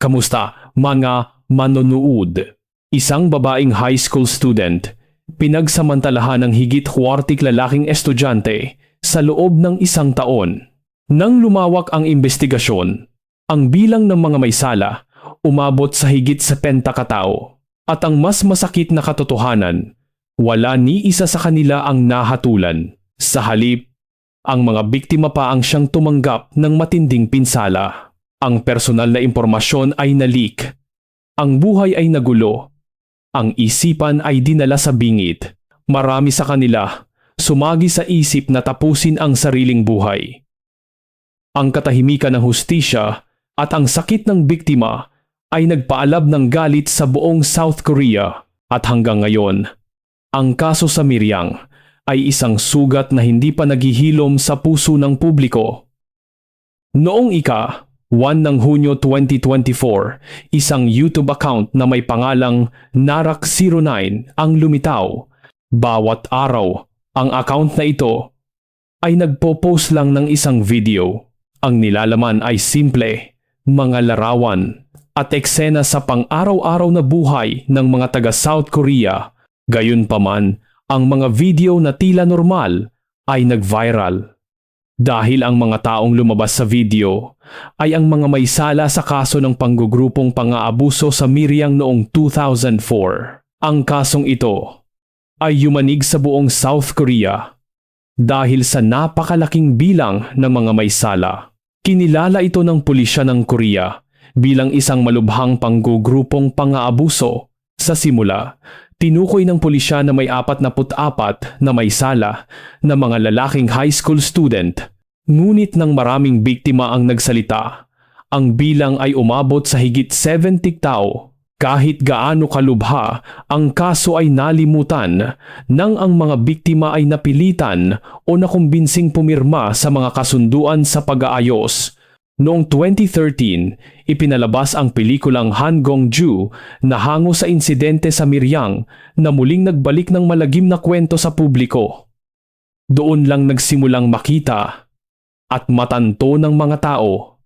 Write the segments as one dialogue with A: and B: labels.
A: Kamusta mga manonood? Isang babaeng high school student, pinagsamantalahan ng higit huwartik lalaking estudyante sa loob ng isang taon. Nang lumawak ang investigasyon, ang bilang ng mga may sala umabot sa higit 70 katao. At ang mas masakit na katotohanan, wala ni isa sa kanila ang nahatulan. Sa halip, ang mga biktima pa ang siyang tumanggap ng matinding pinsala. Ang personal na impormasyon ay nalik. Ang buhay ay nagulo. Ang isipan ay dinala sa bingit. Marami sa kanila sumagi sa isip na tapusin ang sariling buhay. Ang katahimikan ng hustisya at ang sakit ng biktima ay nagpaalab ng galit sa buong South Korea at hanggang ngayon, ang kaso sa Miryang ay isang sugat na hindi pa naghihilom sa puso ng publiko. Noong ika, 1 ng Hunyo 2024, isang YouTube account na may pangalang Narak09 ang lumitaw. Bawat araw, ang account na ito ay nagpo-post lang ng isang video. Ang nilalaman ay simple, mga larawan at eksena sa pang-araw-araw na buhay ng mga taga South Korea. Gayunpaman, ang mga video na tila normal ay nag-viral. Dahil ang mga taong lumabas sa video ay ang mga may sala sa kaso ng panggugrupong pang-aabuso sa Miriam noong 2004. Ang kasong ito ay yumanig sa buong South Korea dahil sa napakalaking bilang ng mga may sala. Kinilala ito ng pulisya ng Korea bilang isang malubhang panggugrupong pang-aabuso. Sa simula, tinukoy ng pulisya na may 44 na may sala na mga lalaking high school student. Ngunit nang maraming biktima ang nagsalita, ang bilang ay umabot sa higit 70 tao. Kahit gaano kalubha, ang kaso ay nalimutan nang ang mga biktima ay napilitan o nakumbinsing pumirma sa mga kasunduan sa pag-aayos Noong 2013, ipinalabas ang pelikulang Han Gong-ju na hango sa insidente sa Miryang na muling nagbalik ng malagim na kwento sa publiko. Doon lang nagsimulang makita at matanto ng mga tao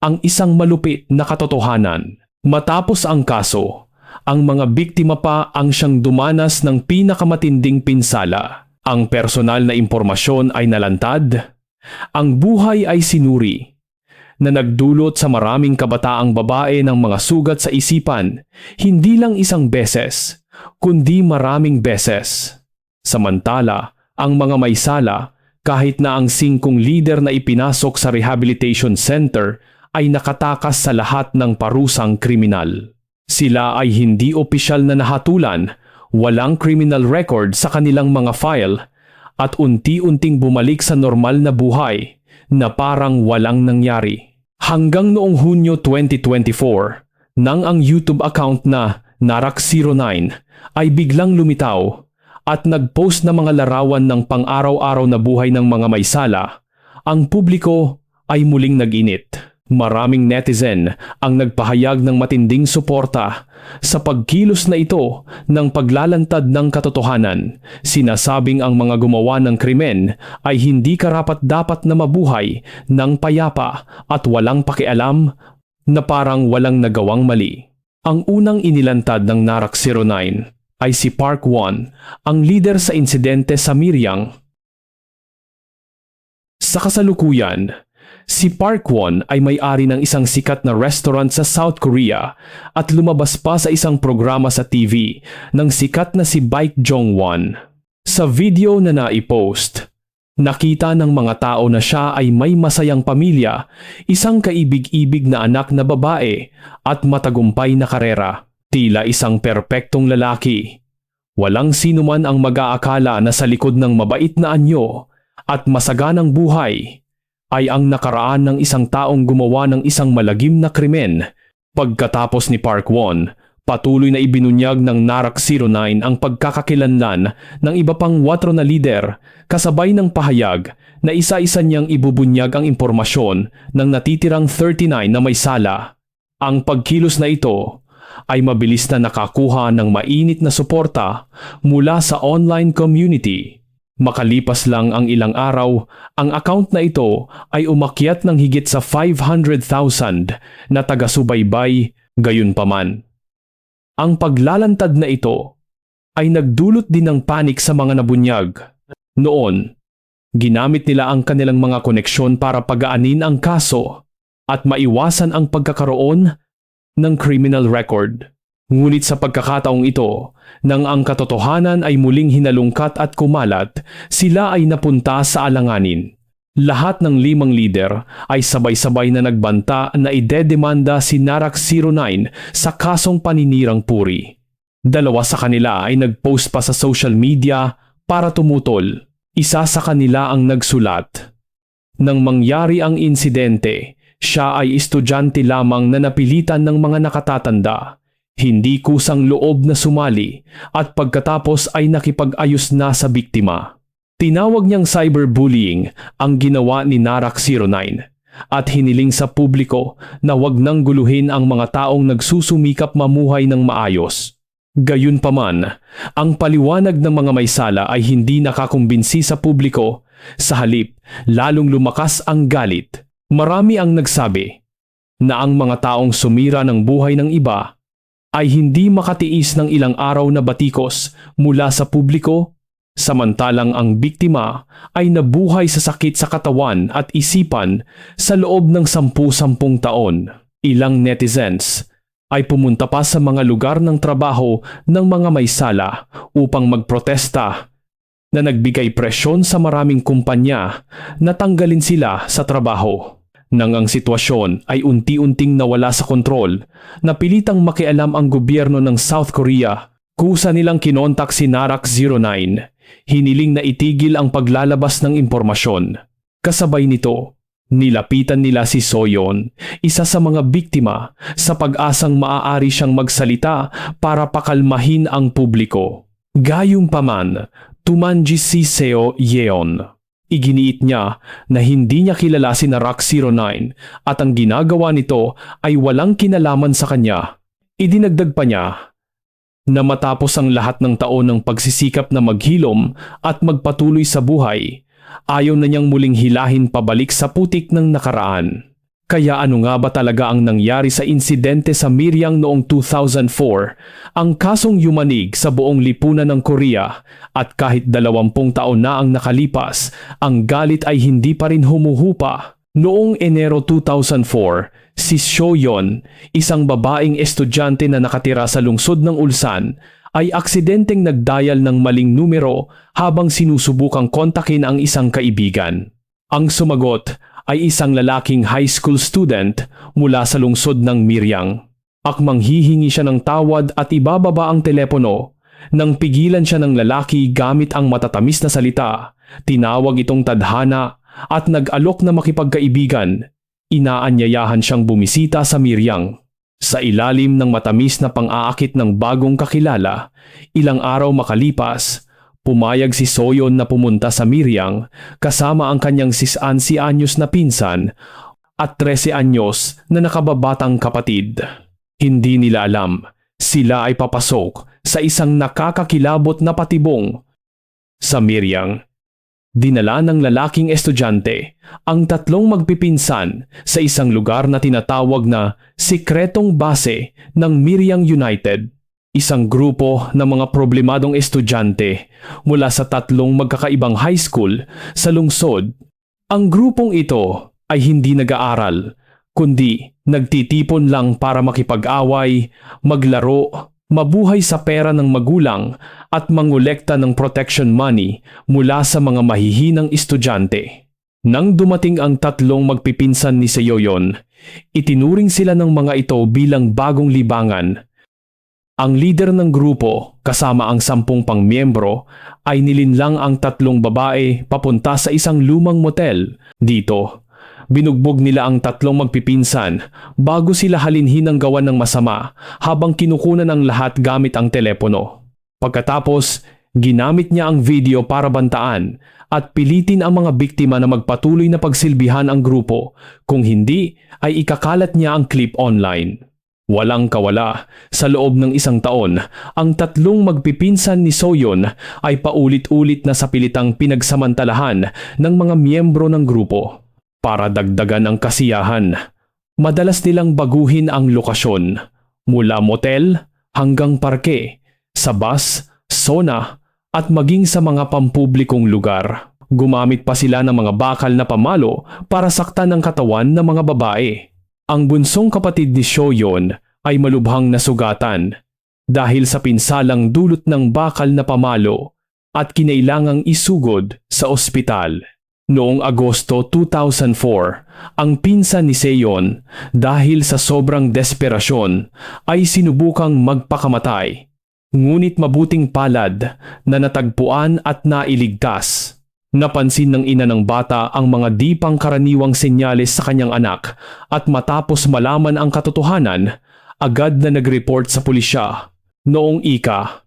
A: ang isang malupit na katotohanan. Matapos ang kaso, ang mga biktima pa ang siyang dumanas ng pinakamatinding pinsala. Ang personal na impormasyon ay nalantad, ang buhay ay sinuri, na nagdulot sa maraming kabataang babae ng mga sugat sa isipan, hindi lang isang beses, kundi maraming beses. Samantala, ang mga may sala, kahit na ang singkong leader na ipinasok sa rehabilitation center ay nakatakas sa lahat ng parusang kriminal. Sila ay hindi opisyal na nahatulan, walang criminal record sa kanilang mga file, at unti-unting bumalik sa normal na buhay na parang walang nangyari. Hanggang noong Hunyo 2024, nang ang YouTube account na Narak09 ay biglang lumitaw at nagpost na mga larawan ng pang-araw-araw na buhay ng mga may sala, ang publiko ay muling nag-init. Maraming netizen ang nagpahayag ng matinding suporta sa pagkilos na ito ng paglalantad ng katotohanan. Sinasabing ang mga gumawa ng krimen ay hindi karapat-dapat na mabuhay ng payapa at walang pakialam na parang walang nagawang mali. Ang unang inilantad ng Narak 09 ay si Park Won, ang leader sa insidente sa Miryang. Sa kasalukuyan, Si Park Won ay may-ari ng isang sikat na restaurant sa South Korea at lumabas pa sa isang programa sa TV ng sikat na si Baek Jong-won. Sa video na naipost, nakita ng mga tao na siya ay may masayang pamilya, isang kaibig-ibig na anak na babae at matagumpay na karera. Tila isang perpektong lalaki. Walang sino man ang mag-aakala na sa likod ng mabait na anyo at masaganang buhay ay ang nakaraan ng isang taong gumawa ng isang malagim na krimen. Pagkatapos ni Park Won, patuloy na ibinunyag ng Narak 09 ang pagkakakilanlan ng iba pang watro na lider kasabay ng pahayag na isa-isa niyang ibubunyag ang impormasyon ng natitirang 39 na may sala. Ang pagkilos na ito ay mabilis na nakakuha ng mainit na suporta mula sa online community Makalipas lang ang ilang araw, ang account na ito ay umakyat ng higit sa 500,000 na taga-subaybay gayunpaman. Ang paglalantad na ito ay nagdulot din ng panik sa mga nabunyag. Noon, ginamit nila ang kanilang mga koneksyon para pagaanin ang kaso at maiwasan ang pagkakaroon ng criminal record. Ngunit sa pagkakataong ito, nang ang katotohanan ay muling hinalungkat at kumalat, sila ay napunta sa alanganin. Lahat ng limang leader ay sabay-sabay na nagbanta na idedemanda si Narak 09 sa kasong paninirang puri. Dalawa sa kanila ay nagpost pa sa social media para tumutol. Isa sa kanila ang nagsulat. Nang mangyari ang insidente, siya ay estudyante lamang na napilitan ng mga nakatatanda. Hindi kusang loob na sumali at pagkatapos ay nakipag-ayos na sa biktima. Tinawag niyang cyberbullying ang ginawa ni Narak 09 at hiniling sa publiko na wag nang guluhin ang mga taong nagsusumikap mamuhay ng maayos. Gayunpaman, ang paliwanag ng mga may sala ay hindi nakakumbinsi sa publiko, sa halip lalong lumakas ang galit. Marami ang nagsabi na ang mga taong sumira ng buhay ng iba ay hindi makatiis ng ilang araw na batikos mula sa publiko, samantalang ang biktima ay nabuhay sa sakit sa katawan at isipan sa loob ng sampu-sampung taon. Ilang netizens ay pumunta pa sa mga lugar ng trabaho ng mga may sala upang magprotesta na nagbigay presyon sa maraming kumpanya na tanggalin sila sa trabaho. Nang ang sitwasyon ay unti-unting nawala sa kontrol, napilitang makialam ang gobyerno ng South Korea. Kusa nilang kinontak si Narak 09, hiniling na itigil ang paglalabas ng impormasyon. Kasabay nito, nilapitan nila si Soyon, isa sa mga biktima, sa pag-asang maaari siyang magsalita para pakalmahin ang publiko. Gayunpaman, tumanji si Seo Yeon. Iginiit niya na hindi niya kilala si Narak 09 at ang ginagawa nito ay walang kinalaman sa kanya. Idinagdag pa niya na matapos ang lahat ng taon ng pagsisikap na maghilom at magpatuloy sa buhay, ayaw na niyang muling hilahin pabalik sa putik ng nakaraan. Kaya ano nga ba talaga ang nangyari sa insidente sa Miryang noong 2004, ang kasong yumanig sa buong lipunan ng Korea at kahit dalawampung taon na ang nakalipas, ang galit ay hindi pa rin humuhupa. Noong Enero 2004, si Shoyon, isang babaeng estudyante na nakatira sa lungsod ng Ulsan, ay aksidenteng nagdial ng maling numero habang sinusubukang kontakin ang isang kaibigan. Ang sumagot ay isang lalaking high school student mula sa lungsod ng Miryang. Akmang hihingi siya ng tawad at ibababa ang telepono nang pigilan siya ng lalaki gamit ang matatamis na salita, tinawag itong tadhana at nag-alok na makipagkaibigan. Inaanyayahan siyang bumisita sa Miryang. Sa ilalim ng matamis na pang-aakit ng bagong kakilala, ilang araw makalipas, Pumayag si Soyon na pumunta sa Miryang kasama ang kanyang sisansi anyos na pinsan at 13 anyos na nakababatang kapatid. Hindi nila alam, sila ay papasok sa isang nakakakilabot na patibong. Sa Miryang, dinala ng lalaking estudyante ang tatlong magpipinsan sa isang lugar na tinatawag na Sikretong Base ng Miryang United. Isang grupo ng mga problemadong estudyante mula sa tatlong magkakaibang high school sa lungsod. Ang grupong ito ay hindi nag-aaral, kundi nagtitipon lang para makipag-away, maglaro, mabuhay sa pera ng magulang at mangolekta ng protection money mula sa mga mahihinang estudyante. Nang dumating ang tatlong magpipinsan ni Seyoyon, itinuring sila ng mga ito bilang bagong libangan ang leader ng grupo kasama ang sampung pangmiyembro ay nilinlang ang tatlong babae papunta sa isang lumang motel. Dito, binugbog nila ang tatlong magpipinsan bago sila halinhin ng gawan ng masama habang kinukunan ng lahat gamit ang telepono. Pagkatapos, ginamit niya ang video para bantaan at pilitin ang mga biktima na magpatuloy na pagsilbihan ang grupo kung hindi ay ikakalat niya ang clip online. Walang kawala, sa loob ng isang taon, ang tatlong magpipinsan ni Soyon ay paulit-ulit na sa pilitang pinagsamantalahan ng mga miyembro ng grupo para dagdagan ang kasiyahan. Madalas nilang baguhin ang lokasyon, mula motel hanggang parke, sa bus, sona, at maging sa mga pampublikong lugar. Gumamit pa sila ng mga bakal na pamalo para saktan ang katawan ng mga babae. Ang bunsong kapatid ni Shoyon ay malubhang nasugatan dahil sa pinsalang dulot ng bakal na pamalo at kinailangang isugod sa ospital. Noong Agosto 2004, ang pinsan ni Seyon dahil sa sobrang desperasyon ay sinubukang magpakamatay. Ngunit mabuting palad na natagpuan at nailigtas. Napansin ng ina ng bata ang mga di pangkaraniwang senyales sa kanyang anak at matapos malaman ang katotohanan, agad na nag-report sa pulisya. Noong ika,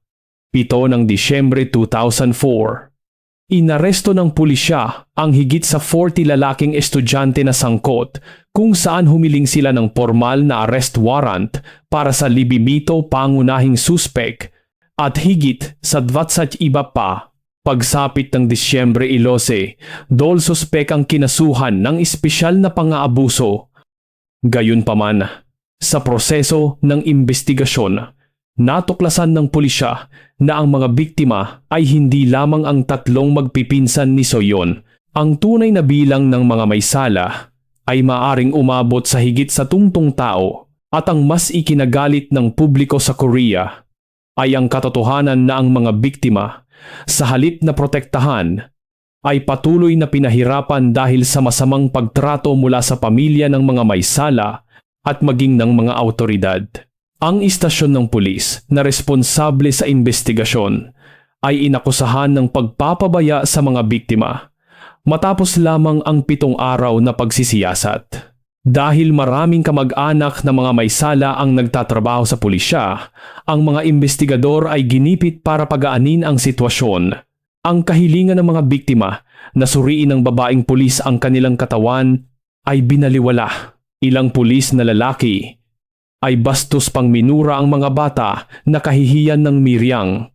A: 7 ng Disyembre 2004, inaresto ng pulisya ang higit sa 40 lalaking estudyante na sangkot kung saan humiling sila ng formal na arrest warrant para sa libimito pangunahing suspek at higit sa dvatsat iba pa Pagsapit ng Disyembre 11, dol suspek ang kinasuhan ng espesyal na pang-aabuso. Gayunpaman, sa proseso ng investigasyon, natuklasan ng pulisya na ang mga biktima ay hindi lamang ang tatlong magpipinsan ni Soyon. Ang tunay na bilang ng mga may sala ay maaring umabot sa higit sa tungtong tao at ang mas ikinagalit ng publiko sa Korea ay ang katotohanan na ang mga biktima sa halip na protektahan, ay patuloy na pinahirapan dahil sa masamang pagtrato mula sa pamilya ng mga may sala at maging ng mga autoridad. Ang istasyon ng pulis na responsable sa investigasyon ay inakusahan ng pagpapabaya sa mga biktima matapos lamang ang pitong araw na pagsisiyasat. Dahil maraming kamag-anak na mga may sala ang nagtatrabaho sa pulisya, ang mga investigador ay ginipit para pagaanin ang sitwasyon. Ang kahilingan ng mga biktima na suriin ng babaeng pulis ang kanilang katawan ay binaliwala. Ilang pulis na lalaki ay bastos pang minura ang mga bata na kahihiyan ng miryang.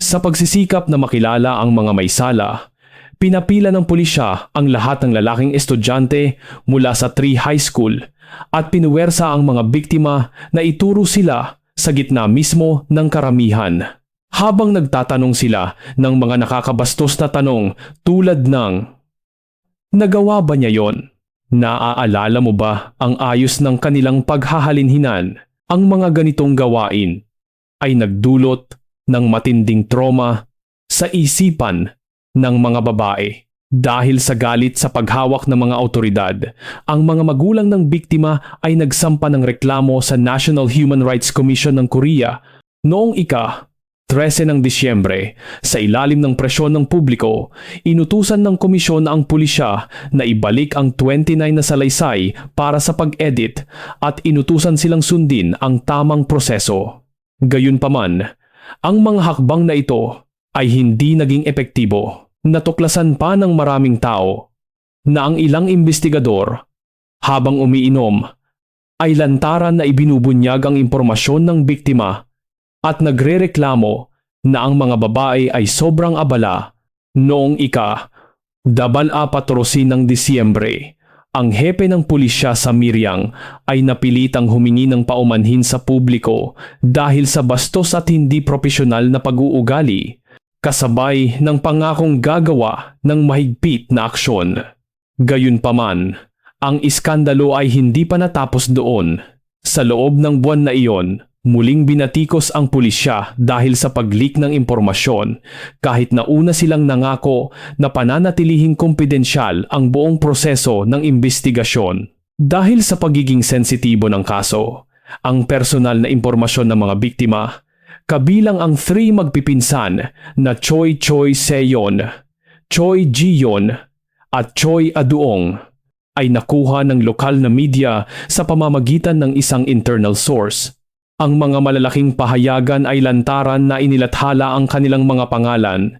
A: Sa pagsisikap na makilala ang mga may sala, Pinapila ng pulisya ang lahat ng lalaking estudyante mula sa Tree High School at pinuwersa ang mga biktima na ituro sila sa gitna mismo ng karamihan. Habang nagtatanong sila ng mga nakakabastos na tanong tulad ng Nagawa ba niya yon? Naaalala mo ba ang ayos ng kanilang paghahalinhinan? Ang mga ganitong gawain ay nagdulot ng matinding trauma sa isipan ng mga babae. Dahil sa galit sa paghawak ng mga autoridad, ang mga magulang ng biktima ay nagsampa ng reklamo sa National Human Rights Commission ng Korea noong ika 13 ng Disyembre, sa ilalim ng presyon ng publiko, inutusan ng komisyon ang pulisya na ibalik ang 29 na salaysay para sa pag-edit at inutusan silang sundin ang tamang proseso. Gayunpaman, ang mga hakbang na ito ay hindi naging epektibo natuklasan pa ng maraming tao na ang ilang investigador habang umiinom ay lantaran na ibinubunyag ang impormasyon ng biktima at nagrereklamo na ang mga babae ay sobrang abala noong ika dabal apat rosin ng Disyembre. Ang hepe ng pulisya sa Miryang ay napilitang humingi ng paumanhin sa publiko dahil sa bastos at hindi propesyonal na pag-uugali kasabay ng pangakong gagawa ng mahigpit na aksyon. Gayunpaman, ang iskandalo ay hindi pa natapos doon. Sa loob ng buwan na iyon, muling binatikos ang pulisya dahil sa pag-leak ng impormasyon kahit na una silang nangako na pananatilihing kumpidensyal ang buong proseso ng investigasyon. Dahil sa pagiging sensitibo ng kaso, ang personal na impormasyon ng mga biktima kabilang ang three magpipinsan na Choi Choi Seyon, Choi Jiyon at Choi Aduong ay nakuha ng lokal na media sa pamamagitan ng isang internal source. Ang mga malalaking pahayagan ay lantaran na inilathala ang kanilang mga pangalan,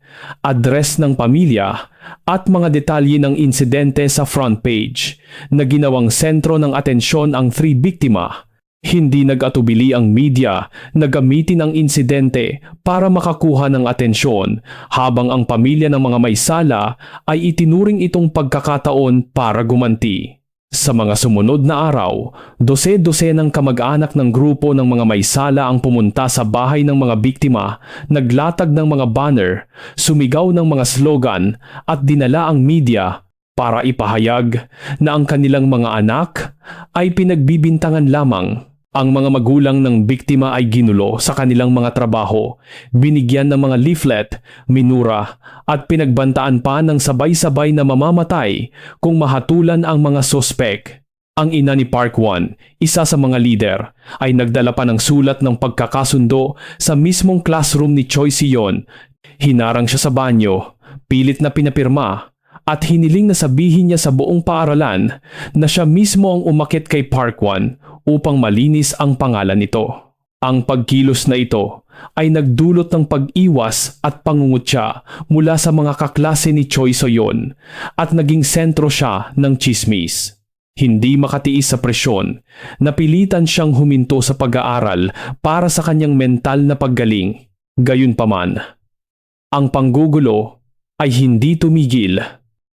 A: address ng pamilya at mga detalye ng insidente sa front page na ginawang sentro ng atensyon ang three biktima Hindi nag-atubili ang media na gamitin ang insidente para makakuha ng atensyon habang ang pamilya ng mga may sala ay itinuring itong pagkakataon para gumanti. Sa mga sumunod na araw, dose-dose ng kamag-anak ng grupo ng mga may sala ang pumunta sa bahay ng mga biktima, naglatag ng mga banner, sumigaw ng mga slogan at dinala ang media para ipahayag na ang kanilang mga anak ay pinagbibintangan lamang. Ang mga magulang ng biktima ay ginulo sa kanilang mga trabaho, binigyan ng mga leaflet, minura at pinagbantaan pa ng sabay-sabay na mamamatay kung mahatulan ang mga sospek. Ang ina ni Park One, isa sa mga leader, ay nagdala pa ng sulat ng pagkakasundo sa mismong classroom ni Choi Sion. Hinarang siya sa banyo, pilit na pinapirma at hiniling na sabihin niya sa buong paaralan na siya mismo ang umakit kay Park One upang malinis ang pangalan nito. Ang pagkilos na ito ay nagdulot ng pag-iwas at pangungutya mula sa mga kaklase ni Choi Soyon at naging sentro siya ng chismis. Hindi makatiis sa presyon, napilitan siyang huminto sa pag-aaral para sa kanyang mental na paggaling. Gayunpaman, ang panggugulo ay hindi tumigil.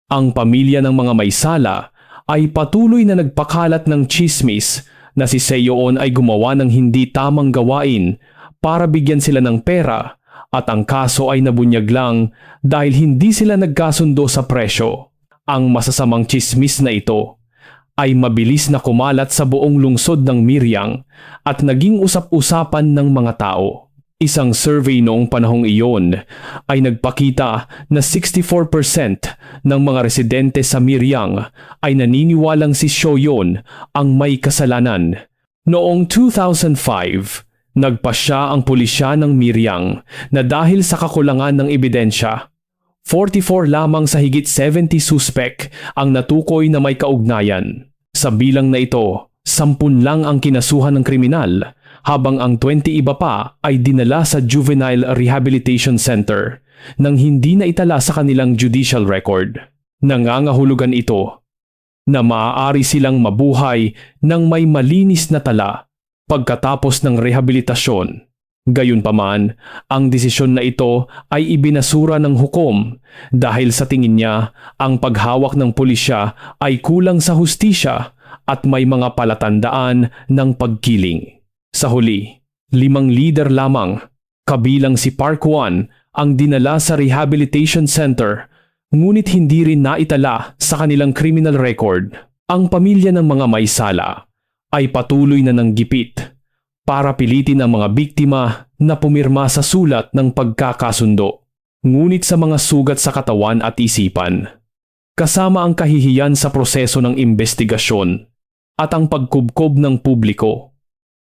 A: Ang pamilya ng mga may sala ay patuloy na nagpakalat ng chismis na si Seoon ay gumawa ng hindi tamang gawain para bigyan sila ng pera at ang kaso ay nabunyag lang dahil hindi sila nagkasundo sa presyo. Ang masasamang chismis na ito ay mabilis na kumalat sa buong lungsod ng Miryang at naging usap-usapan ng mga tao. Isang survey noong panahong iyon ay nagpakita na 64% ng mga residente sa Miryang ay naniniwalang si Shoyon ang may kasalanan. Noong 2005, nagpasya ang pulisya ng Miryang na dahil sa kakulangan ng ebidensya, 44 lamang sa higit 70 suspek ang natukoy na may kaugnayan. Sa bilang na ito, sampun lang ang kinasuhan ng kriminal habang ang 20 iba pa ay dinala sa Juvenile Rehabilitation Center nang hindi na itala sa kanilang judicial record. Nangangahulugan ito na maaari silang mabuhay ng may malinis na tala pagkatapos ng rehabilitasyon. Gayunpaman, ang desisyon na ito ay ibinasura ng hukom dahil sa tingin niya ang paghawak ng pulisya ay kulang sa hustisya at may mga palatandaan ng pagkiling. Sa huli, limang leader lamang, kabilang si Park One, ang dinala sa rehabilitation center, ngunit hindi rin naitala sa kanilang criminal record. Ang pamilya ng mga may sala ay patuloy na ng gipit para pilitin ang mga biktima na pumirma sa sulat ng pagkakasundo. Ngunit sa mga sugat sa katawan at isipan, kasama ang kahihiyan sa proseso ng investigasyon at ang pagkubkob ng publiko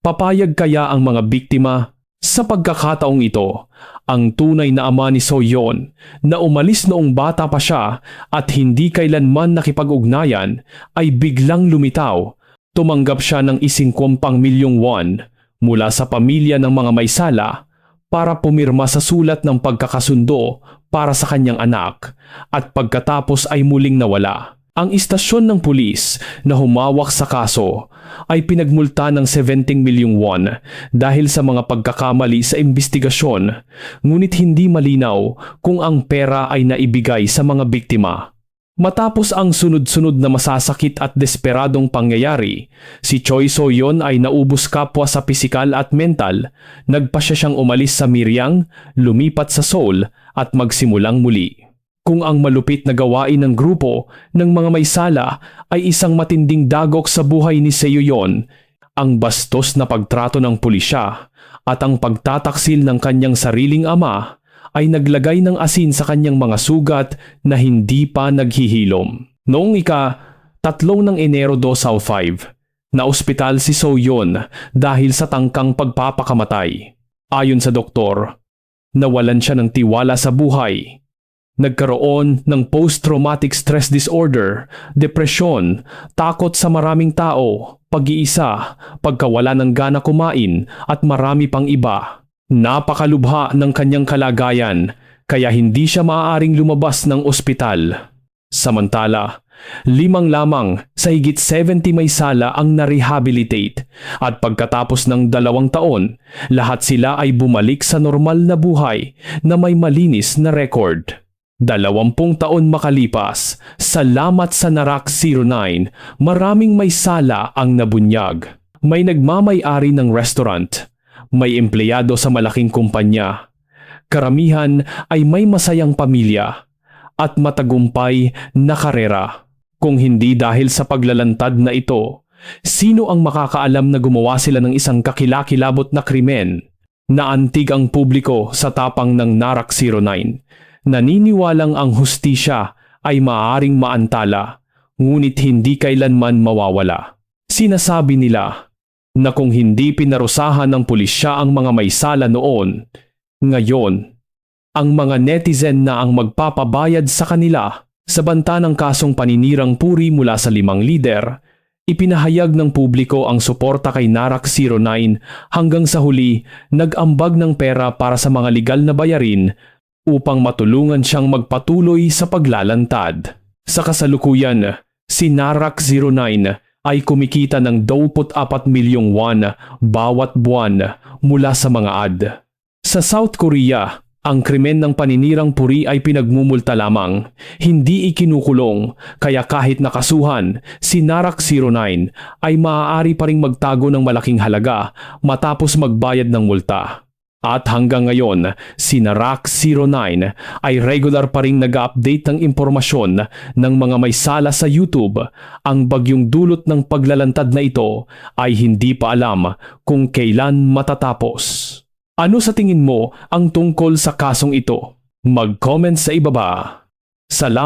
A: Papayag kaya ang mga biktima sa pagkakataong ito ang tunay na ama ni Soyon na umalis noong bata pa siya at hindi kailanman nakipag-ugnayan ay biglang lumitaw. Tumanggap siya ng isingkumpang milyong won mula sa pamilya ng mga may sala para pumirma sa sulat ng pagkakasundo para sa kanyang anak at pagkatapos ay muling nawala. Ang istasyon ng pulis na humawak sa kaso ay pinagmulta ng 17 milyong won dahil sa mga pagkakamali sa investigasyon ngunit hindi malinaw kung ang pera ay naibigay sa mga biktima. Matapos ang sunod-sunod na masasakit at desperadong pangyayari, si Choi So-yeon ay naubos kapwa sa pisikal at mental, nagpasya siyang umalis sa Miryang, lumipat sa Seoul at magsimulang muli. Kung ang malupit na gawain ng grupo ng mga may sala ay isang matinding dagok sa buhay ni Seyoyon, ang bastos na pagtrato ng pulisya at ang pagtataksil ng kanyang sariling ama ay naglagay ng asin sa kanyang mga sugat na hindi pa naghihilom. Noong ika, tatlong ng Enero 2005, na ospital si Soyon dahil sa tangkang pagpapakamatay. Ayon sa doktor, nawalan siya ng tiwala sa buhay Nagkaroon ng post-traumatic stress disorder, depresyon, takot sa maraming tao, pag-iisa, pagkawala ng gana kumain at marami pang iba. Napakalubha ng kanyang kalagayan kaya hindi siya maaaring lumabas ng ospital. Samantala, Limang lamang sa higit 70 may sala ang na-rehabilitate at pagkatapos ng dalawang taon, lahat sila ay bumalik sa normal na buhay na may malinis na record. Dalawampung taon makalipas, salamat sa Narak 09, maraming may sala ang nabunyag. May nagmamay-ari ng restaurant, may empleyado sa malaking kumpanya. Karamihan ay may masayang pamilya at matagumpay na karera. Kung hindi dahil sa paglalantad na ito, sino ang makakaalam na gumawa sila ng isang kakilakilabot na krimen? Naantig ang publiko sa tapang ng Narak 09. Naniniwalang ang hustisya ay maaring maantala, ngunit hindi kailanman mawawala. Sinasabi nila na kung hindi pinarusahan ng pulisya ang mga may sala noon, ngayon, ang mga netizen na ang magpapabayad sa kanila sa banta ng kasong paninirang puri mula sa limang lider, ipinahayag ng publiko ang suporta kay Narak 09 hanggang sa huli nag-ambag ng pera para sa mga legal na bayarin upang matulungan siyang magpatuloy sa paglalantad. Sa kasalukuyan, si Narak 09 ay kumikita ng 24 milyong won bawat buwan mula sa mga ad. Sa South Korea, ang krimen ng paninirang puri ay pinagmumulta lamang, hindi ikinukulong, kaya kahit nakasuhan, si Narak 09 ay maaari pa ring magtago ng malaking halaga matapos magbayad ng multa. At hanggang ngayon, si Narak 09 ay regular pa ring nag-update ng impormasyon ng mga may sala sa YouTube. Ang bagyong dulot ng paglalantad na ito ay hindi pa alam kung kailan matatapos. Ano sa tingin mo ang tungkol sa kasong ito? Mag-comment sa ibaba. Salamat